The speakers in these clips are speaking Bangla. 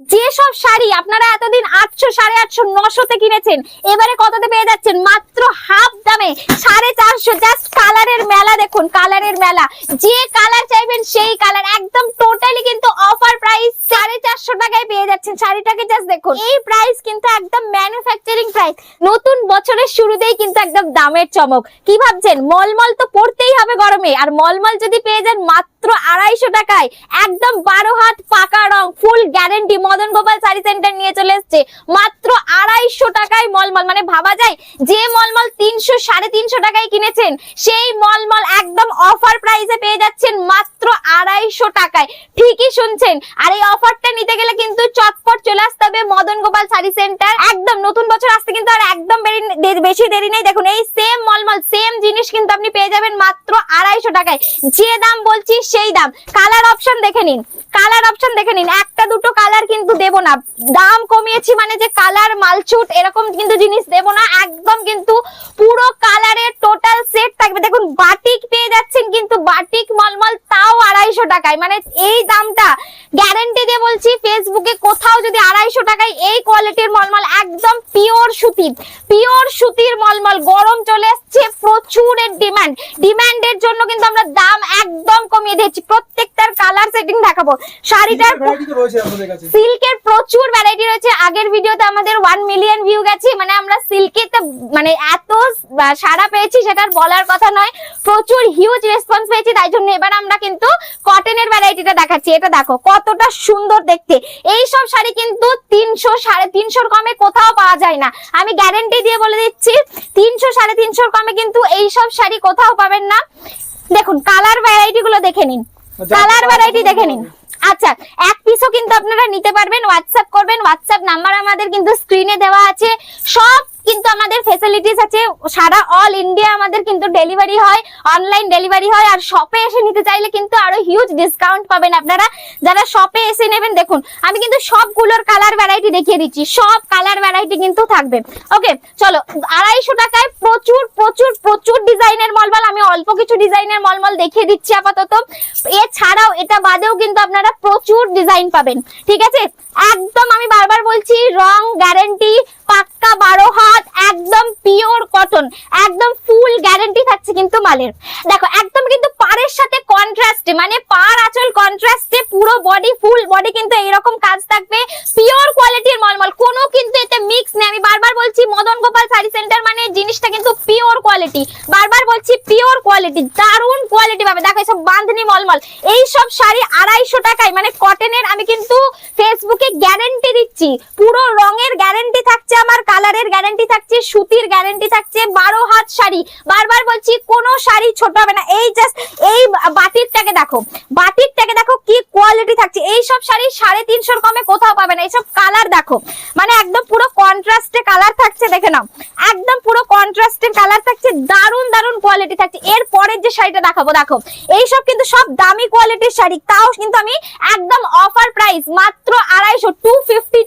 যেসব শাড়ি আপনারা এতদিন আটশো, সাড়ে আটশো, নশোতে কিনেছেন, এবারে কততে পেয়ে যাচ্ছেন? মাত্র হাফ দামে, সাড়ে চারশো জাস্ট কালারের মেলা দেখুন কালারের মেলা। যে কালার চাইবেন সেই কালার একদম টোটালি কিন্তু অফার প্রাইস সাড়ে চারশো টাকায় পেয়ে যাচ্ছেন শাড়িটাকে জাস্ট দেখুন। এই প্রাইস কিন্তু একদম ম্যানুফ্যাকচারিং প্রাইস নতুন বছরের শুরুতেই কিন্তু একদম দামের চমক। কি ভাবছেন? মলমল তো পড়তেই হবে গরমে। আর মলমল যদি পেয়ে যান মাত্র আড়াইশো টাকায় একদম বারো হাত পাকা রং full guarantee Madan Gopal sari centre নিয়ে চলে এসছে। মাত্র আড়াইশো টাকায় মলমল মানে ভাবা যায় যে মলমল তিনশো, সাড়ে তিনশো টাকায় কিনেছেন, সেই মলমল একদম অফার প্রাইসে পেয়ে যাচ্ছেন মাত্র আড়াইশো টাকায়। ঠিকই শুনছেন, আর এই অফারটা নিতে গেলে কিন্তু চটপট চলে আসতে হবে মদন গোপাল শাড়ি সেন্টার একদম নতুন বছর আসতে কিন্তু আর একদম বেশি দেরি নেই। দেখুন, এই সেম মলমল সেম জিনিস কিন্তু আপনি পেয়ে যাবেন মাত্র আড়াইশো টাকায়। যে দাম বলছি সেই দাম। কালার অপশন দেখে নিন। কালার অপশন দেখে নিন। একটা দুটো কালার কিন্তু দেব না। দাম কমিয়েছি মানে যে কালার মালচুট এরকম কিন্তু জিনিস দেব না। একদম কিন্তু পুরো কালারের টোটাল সেট থাকবে। দেখুন বাটিক পেয়ে যাচ্ছেন কিন্তু বাটিক মলমল, তাও আড়াইশো টাকায়। মানে এই দামটা গ্যারেন্টি দিয়ে বলছি ফেসবুকে কোথাও যদি আড়াইশো টাকায় এই কোয়ালিটির মলমল, একদম পিওর সুতির পিওর সুতির মলমল, গরম চলে এসছে প্রচুরের ডিমান্ড ডিমান্ডের জন্য কিন্তু আমরা দাম একদম কমিয়ে দিয়েছি প্রত্যেকটার কালার সেটিং দেখাবো। শাড়িটার সিল্কের প্রচুর ভ্যারাইটি রয়েছে। আগের ভিডিওতে আমাদের ওয়ান মিলিয়ন ভিউ গেছে মানে আমরা সিল্কেতে মানে এত সাড়া পেয়েছি সেটার বলার কথা নয়। প্রচুর হিউজ রেসপন্স পেয়েছি তাই জন্য এবার আমরা কিন্তু কটনের ভ্যারাইটিটা দেখাচ্ছি। এটা দেখো কতটা সুন্দর দেখতে। এই সব শাড়ি কিন্তু তিনশো সাড়ে তিনশোর কমে কোথাও পাওয়া যায় না। আমি গ্যারেন্টি দিয়ে বলে দিচ্ছি তিনশো সাড়ে তিনশোর কমে কিন্তু এই সব শাড়ি কোথাও পাবেন না। দেখুন কালার ভ্যারাইটি গুলো দেখে নিন। কালার ভ্যারাইটি দেখে নিন। আচ্ছা এক পিসও কিন্তু আপনারা নিতে পারবেন হোয়াটসঅ্যাপ করবেন হোয়াটসঅ্যাপ নাম্বার আমাদের কিন্তু স্ক্রিনে দেওয়া আছে। সব কিন্তু আমাদের ফেসিলিটিস আছে। সারা অল ইন্ডিয়া আমাদের কিন্তু ডেলিভারি হয় অনলাইন ডেলিভারি হয় আর শপে এসে নিতে চাইলে কিন্তু আরও হিউজ ডিসকাউন্ট পাবেন আপনারা। যারা শপে এসে নেবেন, দেখুন। আমি কিন্তু সবগুলোর কালার ভ্যারাইটি দেখিয়ে দিচ্ছি। সব কালার ভ্যারাইটি কিন্তু থাকবে। ওকে চলো। আড়াইশো টাকায় প্রচুর প্রচুর প্রচুর ডিজাইনের মলমল। আমি অল্প কিছু ডিজাইনের মলমল দেখিয়ে দিচ্ছি আপাতত। এছাড়াও এটা বাদেও কিন্তু আপনারা প্রচুর ডিজাইন পাবেন। ঠিক আছে? একদম আমি বারবার বলছি, রং গ্যারেন্টি পাক্কা বারো হাত একদম পিওর কটন একদম ফুল গ্যারেন্টি থাকছে কিন্তু মালের। দেখো, একদম কিন্তু পাড়ের সাথে কন্ট্রাস্টে মানে পাড় আঁচল কন্ট্রাস্টে পুরো বডি ফুল বডি কিন্তু এইরকম কাজ থাকবে। পিওর কোয়ালিটির মলমল, কোনো কিন্তু এতে মিক্স নেই। আমি বারবার বলছি, মদন গোপাল শাড়ি সেন্টার মানে জিনিসটা কিন্তু পিওর কোয়ালিটি বারবার বলছি পিওর কোয়ালিটি দারুণ কোয়ালিটি পাবে। দেখো এসব বাঁধনি মলমল এই সব শাড়ি আড়াইশো টাকায় মানে কটনের আমি কিন্তু ফেসবুকে গ্যারেন্টি দিচ্ছি। পুরো রঙের গ্যারেন্টি থাকছে আমার কালারের গ্যারেন্টি থাকছে সুতির গ্যারেন্টি থাকছে বারো হাত শাড়ি। বারবার বলছি কোনো শাড়ি ছোট হবে না। এই জাস্ট এই বাটিরটাকে দেখো। বাটিরটাকে দেখো কি কোয়ালিটি থাকছে। এই সব শাড়ি সাড়ে তিনশোর কমে কোথাও পাবে না। এইসব কালার দেখো। মানে একদম পুরো কন্ট্রাস্টে কালার থাকছে, দেখে নাও। একদম পুরো কন্ট্রাস্টের কালার থাকছে, দারুণ দারুণ কোয়ালিটি থাকছে। এর পরের যে শাড়িটা দেখাবো, দেখো। এইসব কিন্তু সব দামি কোয়ালিটির শাড়ি। তাও কিন্তু আমি একদম অফার প্রাইস মাত্র আড়াইশো টু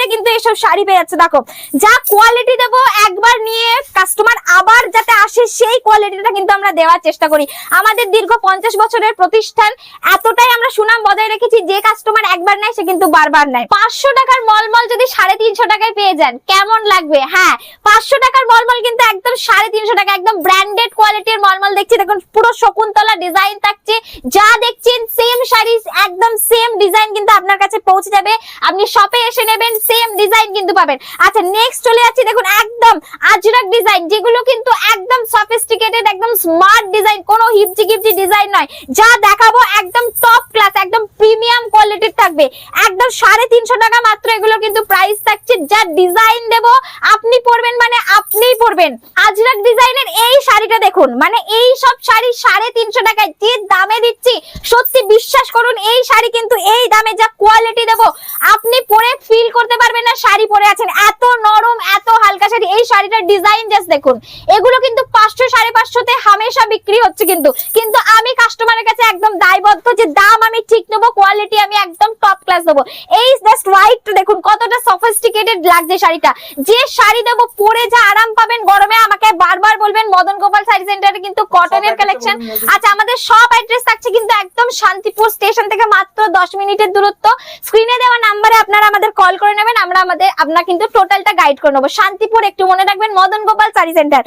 ফিফটিতে কিন্তু এইসব শাড়ি পেয়ে যাচ্ছে দেখো। যা কোয়ালিটি দেবো, একবার নিয়ে কাস্টমার আবার যাতে আসে, সেই কোয়ালিটিটা কিন্তু আমরা দেওয়ার চেষ্টা করি। আমাদের দীর্ঘ পঞ্চাশ বছরের প্রতিষ্ঠান, এতটাই আমরা সুনাম বজায় রেখেছি যে কাস্টমার একবার নেয়, সে কিন্তু বারবার নেয়। পাঁচশো টাকার মলমল যদি সাড়ে তিনশো টাকায় পেয়ে যান, কেমন লাগবে? হ্যাঁ পাঁচশো টাকার মলমল কিন্তু একদম সাড়ে তিনশো টাকা, একদম ব্র্যান্ডেড কোয়ালিটির মলমল দেখছি। দেখুন, পুরো শকুন্তলা ডিজাইন থাকছে। যা দেখছেন সেম শাড়ি একদম সেম ডিজাইন কিন্তু আপনার কাছে পৌঁছে যাবে। আপনি শপে এসে নেবেন সেম ডিজাইন কিন্তু পাবেন। আচ্ছা নেক্সট চলে যাচ্ছি, দেখুন, একদম আজরাক ডিজাইন যেগুলো কিন্তু একদম সফিস্টিকেটেড একদম স্মার্ট ডিজাইন কোনো হিপচি গিপচি ডিজাইন নয়। যা দেখাবো একদম টপ ক্লাস একদম প্রিমিয়াম কোয়ালিটির থাকবে। একদম সাড়ে তিনশো টাকা মাত্র এগুলো কিন্তু প্রাইস থাকছে। যা ডিজাইন দেব, আপনি পরবেন মানে আপনিই পরবেন। আজরাক ডিজাইনের এই শাড়িটা দেখুন মানে এই সব শাড়ি সাড়ে তিনশো টাকায়। যে দামে দিচ্ছি, সত্যি বিশ্বাস করুন, এই শাড়ি কিন্তু এই দামে যা কোয়ালিটি দেবো আপনি পরে ফিল করতে পারবেন না শাড়ি পরে আছেন। এত নরম এত হালকা শাড়ি। এই শাড়িটার ডিজাইন জাস্ট দেখুন। এগুলো কিন্তু পাঁচশো সাড়ে পাঁচশোতে হামেশা বিক্রি হচ্ছে কিন্তু। কিন্তু আমি কাস্টমারের কাছে একদম দায়বদ্ধ যে দাম আমি ঠিক নেব কোয়ালিটি আমি একদম টপ ক্লাস দেবো। এই জাস্ট হোয়াইট দেখুন কতটা সফিস্টিকেটেড লাগছে শাড়িটা। যে শাড়ি দেবো পরে যা আরাম পাবেন গরমে আমাকে বারবার বলবেন মদন গোপাল শাড়ি সেন্টারে কিন্তু কটনের কালেকশন। আচ্ছা আমাদের সব অ্যাড্রেস থাকছে কিন্তু একদম শান্তিপুর স্টেশন থেকে মাত্র দশ মিনিটের দূরত্ব। স্ক্রিনে দেওয়া নাম্বারে আপনারা আমাদের কল করে নেবেন, আমরা আমাদের আপনার কিন্তু টোটালটা গাইড করে নেব। শান্তিপুর একটু মনে রাখবেন, মদন গোপাল শাড়ি সেন্টার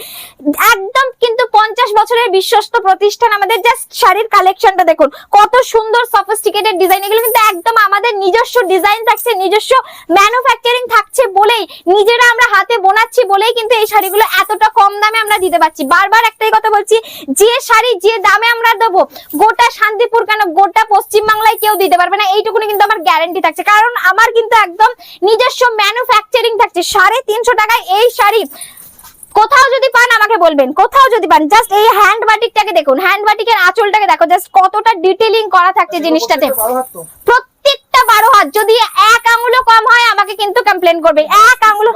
একদম কিন্তু পঞ্চাশ বছরের বিশ্বস্ত প্রতিষ্ঠান আমাদের জাস্ট শাড়ির কালেকশনটা দেখুন। কত সুন্দর সফিস্টিকেটেড ডিজাইন এগুলো কিন্তু একদম আমাদের নিজস্ব ডিজাইন থাকছে, নিজস্ব ম্যানুফ্যাকচারিং থাকছে বলেই, নিজেরা আমরা হাতে বোনাচ্ছি বলেই কিন্তু এই শাড়িগুলো এতটা কম দামে আমরা দিতে পারছি। বারবার একটাই কথা বলছি, যে শাড়ি যে দামে আমরা দেবো গোটা শান্তিপুর কেন? গোটা পশ্চিম বাংলায় কেউ দিতে পারবে না? এইটুকুনি কিন্তু আমার গ্যারেন্টি থাকছে। কারণ আমার কিন্তু একদম নিজস্ব ম্যানুফ্যাকচারিং থাকছে। সাড়ে তিনশো টাকায় এই শাড়ি। কোথাও যদি পান আমাকে বলবেন। কোথাও যদি পান জাস্ট এই হ্যান্ড বাটিকটাকে দেখুন। হ্যান্ড বাটিকের আঁচলটাকে দেখো। জাস্ট কতটা ডিটেলিং করা থাকছে জিনিসটাতে। বারো হাত তো। প্রত্যেকটা বারো হাত। যদি কম হয় আমাকে কিন্তু কমপ্লেন করবে। এক আঙুল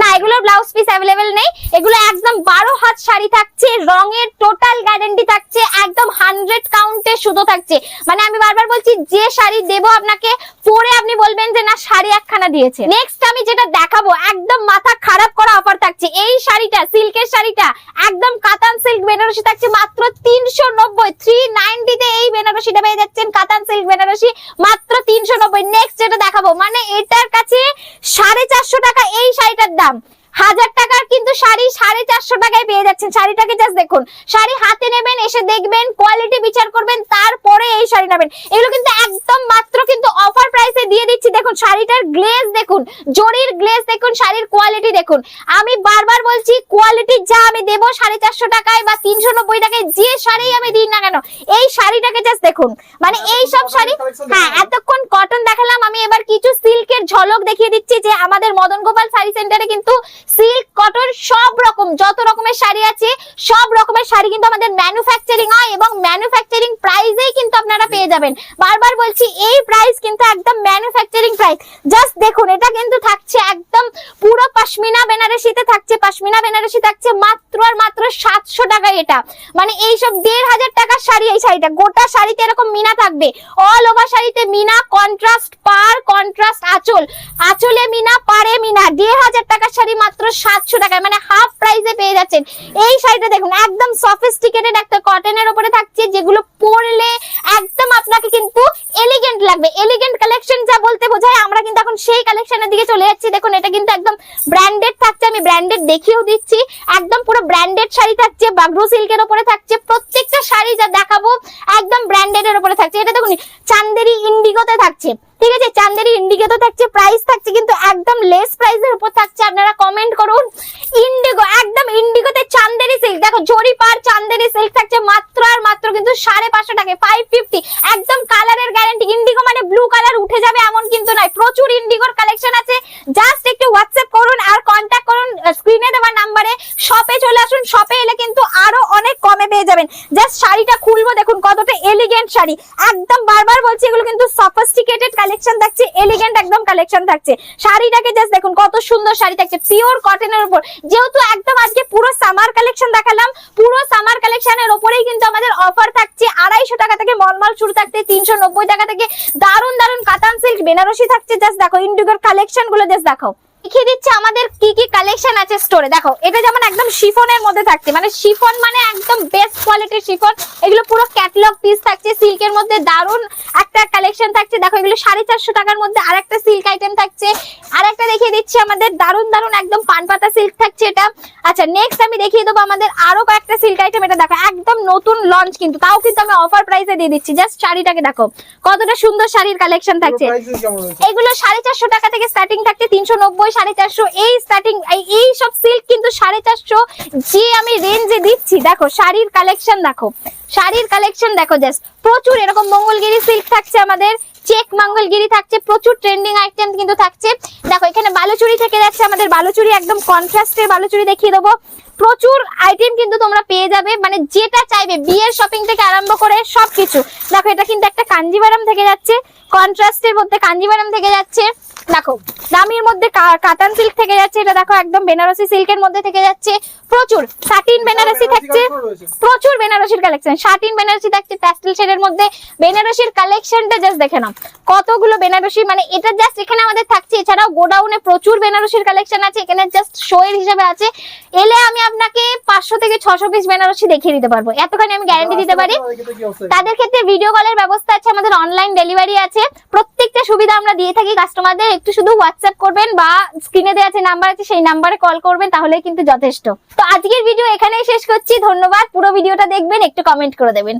না এগুলো ব্লাউজ পিস অ্যাভেলেবেল নেই। এগুলো একদম বারো হাত শাড়ি থাকছে রঙের টোটাল গ্যারেন্টি থাকছে একদম হান্ড্রেড কাউন্টে সুতো থাকছে। মানে আমি বারবার বলছি যে শাড়ি দেবো আপনাকে পরে আপনি বলবেন যে না শাড়ি একখানা দিয়েছে। নেক্সট আমি যেটা দেখাবো একদম মাথা খারাপ অফার থাকছে। এই শাড়িটা, সিল্কের শাড়িটা, একদম কাতান সিল্ক বেনারসি থাকছে মাত্র তিনশো নব্বই। থ্রি নাইনটিতে এই বেনারসিটা পেয়ে যাচ্ছেন কাতান সিল্ক বেনারসি, মাত্র তিনশো নব্বই। নেক্সট যেটা দেখাবো মানে এটার কাছে সাড়ে চারশো টাকা এই শাড়িটার দাম। হাজার টাকার কিন্তু শাড়ি সাড়ে চারশো টাকায় পেয়ে যাচ্ছেন। শাড়িটাকে জাস্ট দেখুন। শাড়ি হাতে নেবেন এসে দেখবেন কোয়ালিটি বিচার করবেন তারপরে এই শাড়ি নেবেন। এগুলো কিন্তু একদম মাত্র কিন্তু অফার প্রাইসে দিয়ে দিচ্ছি। দেখুন শাড়িটার গ্লেজ দেখুন জরির গ্লেজ দেখুন শাড়ির কোয়ালিটি দেখুন। আমি বারবার বলছি কোয়ালিটি যা আমি দেবো সাড়ে চারশো টাকায় বা তিনশো নব্বই টাকায় যে শাড়ি আমি দিই না কেন এই শাড়িটাকে জাস্ট দেখুন। মানে এই সব শাড়ি হ্যাঁ এতক্ষণ কটন দেখালাম আমি এবার কিছু সিল্কের ঝলক দেখিয়ে দিচ্ছি যে আমাদের মদন গোপাল শাড়ি সেন্টারে কিন্তু সিল্ক, কটন, সব রকম, যত রকমের শাড়ি আছে, সব রকমের শাড়ি কিন্তু আমাদের ম্যানুফ্যাকচারিং হয় এবং ম্যানুফ্যাকচারিং প্রাইসেই কিন্তু আপনারা পেয়ে যাবেন। বারবার বলছি, এই প্রাইস কিন্তু একদম ম্যানুফ্যাকচারিং প্রাইস জাস্ট দেখুন, এটা কিন্তু থাকছে একদম পুরো পশমিনা বেনারসিতে থাকছে, পশমিনা বেনারসি থাকছে মাত্র আর মাত্র সাতশো টাকা এটা। মানে এইসব দেড় হাজার টাকার শাড়ি এই শাড়িটা, গোটা শাড়িতে এরকম মিনা থাকবে। অল ওভার শাড়িতে মিনা কন্ট্রাস্ট পার কন্ট্রাস্ট আঁচল। আঁচলে মিনা, পারে মিনা, দেড় হাজার টাকার শাড়ি মাত্র সাতশো টাকায় মানে হাফ প্রাইসে পেয়ে যাচ্ছেন। এই শাড়িটা দেখুন, একদম সফিস্টিকেটেড একটা কটনের উপরে থাকছে, যেগুলো পরলে একদম আপনাকে কিন্তু এলিগেন্ট লাগবে। এলিগেন্ট কালেকশন যা বলতে বোঝায়, আমরা কিন্তু এখন সেই কালেকশনের দিকে চলে যাচ্ছি। দেখুন, এটা কিন্তু একদম ব্র্যান্ডেড থাকছে, আমি ব্র্যান্ডেড দেখিয়েও দিচ্ছি। একদম পুরো ব্র্যান্ডেড শাড়ি থাকছে বাগরু সিল্কের উপরে থাকছে। প্রত্যেকটা শাড়ি যা দেখাবো, একদম ব্র্যান্ডেড এর উপরে থাকছে। এটা দেখুন, চান্দেরি ইন্ডিগোতে থাকছে। ঠিক আছে চান্দেরি ইন্ডিগোতে থাকছে প্রাইস থাকছে, কিন্তু একদম লেস প্রাইসের উপর থাকছে, আপনারা কমেন্ট করুন। ইন্ডিগো একদম ইন্ডিগোতে চান্দেরি সিল্ক দেখো, জরি পার চান্দেরি সিল্ক থাকছে মাত্র আর মাত্র কিন্তু সাড়ে পাঁচশো টাকা ফাইভ ফিফটি একদম কালারের গ্যারান্টি ইন্ডিগো মানে ব্লু কালার উঠে যাবে এমন কিন্তু নয়, প্রচুর ইন্ডিগোর কালেকশন আছে। জাস্ট একটু হোয়াটসঅ্যাপ করুন আর কন্ট্যাক্ট করুন স্ক্রিনে দেওয়া নাম্বারে শপে চলে আসুন শপে এলে কিন্তু আরও অনেক কমে পেয়ে যাবেন। জাস্ট শাড়িটা খুলবো, দেখুন কতটা এলিগেন্ট শাড়ি। একদম বারবার বলছি, এগুলো কিন্তু সফিস্টিকেটেড কালেকশন থাকছে এলিগেন্ট একদম কালেকশন থাকছে। শাড়িটাকে জাস্ট দেখুন, কত সুন্দর শাড়ি থাকছে পিওর কটনের উপর। যেহেতু একদম আজকে পুরো সামার কালেকশন দেখালাম, পুরো সামার কালেকশনের উপরেই কিন্তু আমাদের অফার থাকছে আড়াইশো টাকা থেকে মলমল শুরু থাকছে, তিনশো নব্বই টাকা থেকে দারুণ দারুণ কাতান সিল্ক বেনারসি থাকছে জাস্ট দেখো ইন্ডিগোর কালেকশনগুলো জাস্ট দেখো দেখিয়ে দিচ্ছে আমাদের কি কি কালেকশন আছে স্টোরে দেখো এটা যেমন একদম শিফনের মধ্যে থাকছে। মানে শিফন মানে একদম বেস্ট কোয়ালিটির শিফন। এগুলো পুরো ক্যাটালগ পিস থাকছে সিল্কের মধ্যে দারুণ একটা কালেকশন থাকছে। দেখো এগুলো সাড়ে চারশো টাকার মধ্যে আর একটা সিল্ক আইটেম থাকছে। আর একটা দেখিয়ে দিচ্ছি আমাদের দারুণ দারুণ একদম পান পাতা সিল্ক থাকছে এটা। আচ্ছা নেক্সট আমি দেখিয়ে দেবো আমাদের আরও কয়েকটা সিল্ক আইটেম এটা দেখো একদম নতুন লঞ্চ কিন্তু। তাও কিন্তু আমি অফার প্রাইসে দিয়ে দিচ্ছি। জাস্ট শাড়িটাকে দেখো কতটা সুন্দর শাড়ির কালেকশন থাকছে। এগুলো সাড়ে চারশো টাকা থেকে স্টার্টিং থাকছে তিনশো নব্বই সাড়ে চারশো, এই স্টার্টিং এই সব সিল্ক সাড়ে চারশো যে আমি দিচ্ছি। দেখো, শাড়ির কালেকশন দেখো। শাড়ির কালেকশন দেখো জাস্ট প্রচুর এরকম মঙ্গলগিরি সিল্ক থাকছে আমাদের। চেক মঙ্গলগিরি থাকছে। প্রচুর ট্রেন্ডিং আইটেম কিন্তু থাকছে। দেখো, এখানে বালুচুরি থেকে যাচ্ছে আমাদের। বালুচুরি একদম কন্ট্রাস্টের বালুচুরি দেখিয়ে দেবো। প্রচুর আইটেম কিন্তু তোমরা পেয়ে যাবে। মানে যেটা চাইবে, বিয়ের শপিং থেকে আরম্ভ করে সবকিছু। দেখো, এটা কিন্তু একটা কাঞ্জিভারাম থেকে যাচ্ছে। কন্ট্রাস্টের মধ্যে কাঞ্জিভারাম থেকে যাচ্ছে। দেখো দামির মধ্যে কাতান সিল্ক থেকে যাচ্ছে এটা দেখো একদম বেনারসি সিল্কের মধ্যে থেকে যাচ্ছে। প্রচুর সাটিন বেনারসি থাকছে। প্রচুর বেনারসির কালেকশন শার্টিন বেনারসি থাকছে প্যাস্টেল শেডের মধ্যে। বেনারসির কালেকশনটা জাস্ট দেখে নাও। কতগুলো বেনারসি মানে এটা জাস্ট এখানে আমাদের থাকছে। এছাড়াও গোডাউনে প্রচুর বেনারসির কালেকশন আছে। এখানে জাস্ট শো এর হিসেবে আছে। এলে আমি আপনাকে পাঁচশো থেকে ছশো পিস বেনারসি দেখিয়ে দিতে পারব। এতখানি আমি গ্যারান্টি দিতে পারি। তাদের ক্ষেত্রে ভিডিও কলের ব্যবস্থা আছে। আমাদের অনলাইন ডেলিভারি আছে। প্রত্যেকটা সুবিধা আমরা দিয়ে থাকি কাস্টমারদের একটু শুধু হোয়াটসঅ্যাপ করবেন বা স্ক্রিনে দেওয়া যে নাম্বার আছে সেই নাম্বারে কল করবেন তাহলে কিন্তু যথেষ্ট। তো আজকের ভিডিও এখানেই শেষ করছি। ধন্যবাদ। পুরো ভিডিওটা দেখবেন, একটু কমেন্ট করে দেবেন।